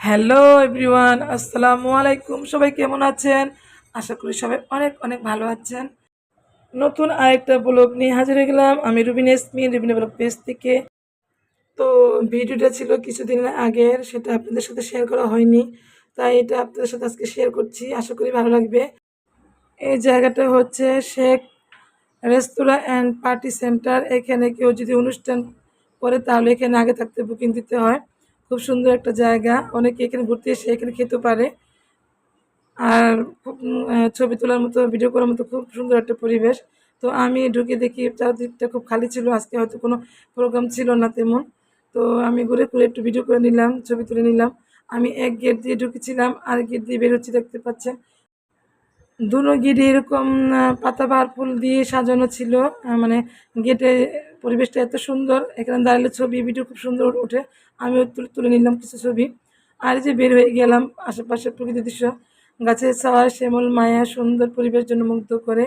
Hello everyone, আসসালামু আলাইকুম। সবাই কেমন আছেন? আশা করি সবাই অনেক অনেক ভালো আছেন। নতুন আরেকটা ব্লগ নিয়ে হাজির হয়ে গেলাম আমি রুবিন এসমি রুবিন ব্লগ পেজ থেকে। তো ভিডিওটা ছিল কিছুদিন আগের, সেটা আপনাদের সাথে শেয়ার করা হয়নি। তাই এটা আপনাদের সাথে আজকে শেয়ার করছি, আশা করি ভালো লাগবে। এই জায়গাটা হচ্ছে Sheikh restaurant and party centre. এখানে কেউ যদি অনুষ্ঠান করে তাহলে এখানে আগে থাকতে বুকিং দিতে হয়। খুব সুন্দর একটা জায়গা। অনেকে এখানে ঘুরতে এসে এখানে খেতে পারে। আর খুব ছবি তোলার মতো ভিডিও করার মতো খুব সুন্দর একটা পরিবেশ। তো আমি ঢুকে দেখি চারদিকটা খুব খালি ছিল, আজকে হয়তো কোনো প্রোগ্রাম ছিল না তেমন। তো আমি ঘুরে ঘুরে একটু ভিডিও করে নিলাম, ছবি তুলে নিলাম। আমি এক গেট দিয়ে ঢুকেছিলাম আর গেট দিয়ে বেরোচ্ছি দেখতে পাচ্ছেন। দুনো গেটে এরকম পাতাবাহার ফুল দিয়ে সাজানো ছিল মানে গেটে পরিবেশটা এত সুন্দর। এখানে দাঁড়ালে ছবি ভিডিও খুব সুন্দর ওঠে আমিও তুলে তুলে নিলাম কিছু ছবি। আর যে বের হয়ে গেলাম আশেপাশের প্রকৃতি দৃশ্য। গাছের ছাওয়া শ্যামল মায়া সুন্দর পরিবেশ জন্য মুগ্ধ করে।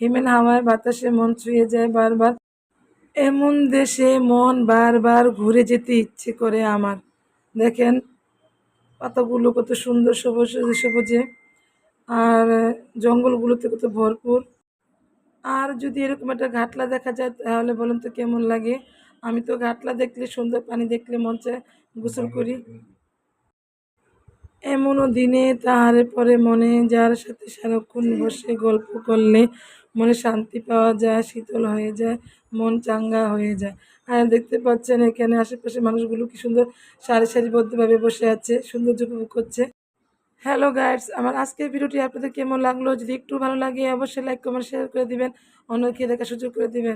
হিমেল হাওয়ায় বাতাসে মন ছুঁয়ে যায় বারবার। এমন দেশে মন বারবার ঘুরে যেতে ইচ্ছে করে আমার। দেখেন পাতাগুলো কত সুন্দর সবুজ, সবুজে। আর জঙ্গলগুলোতে কত ভরপুর। আর যদি এরকম একটা ঘাটলা দেখা যায় তাহলে বলুন তো কেমন লাগে? আমি তো ঘাটলা দেখলে সুন্দর পানি দেখলে মন চায় গোসল করি। এমনও দিনে তাহারে পরে মনে যার সাথে সারাক্ষণ বসে গল্প করলে মনে শান্তি পাওয়া যায় শীতল হয়ে যায় মন চাঙ্গা হয়ে যায়। আর দেখতে পাচ্ছেন এখানে আশেপাশে মানুষগুলো কি সুন্দর সারি সারিবদ্ধভাবে বসে আছে সৌন্দর্য উপভোগ করছে। হ্যালো গাইডস আমার আজকের ভিডিওটি আপনাদের কেমন লাগল? যদি একটু ভালো লাগে, অবশ্যই লাইক কমেন্ট শেয়ার করে দিবেন। অন্যকে দেখার সুযোগ করে দিবেন।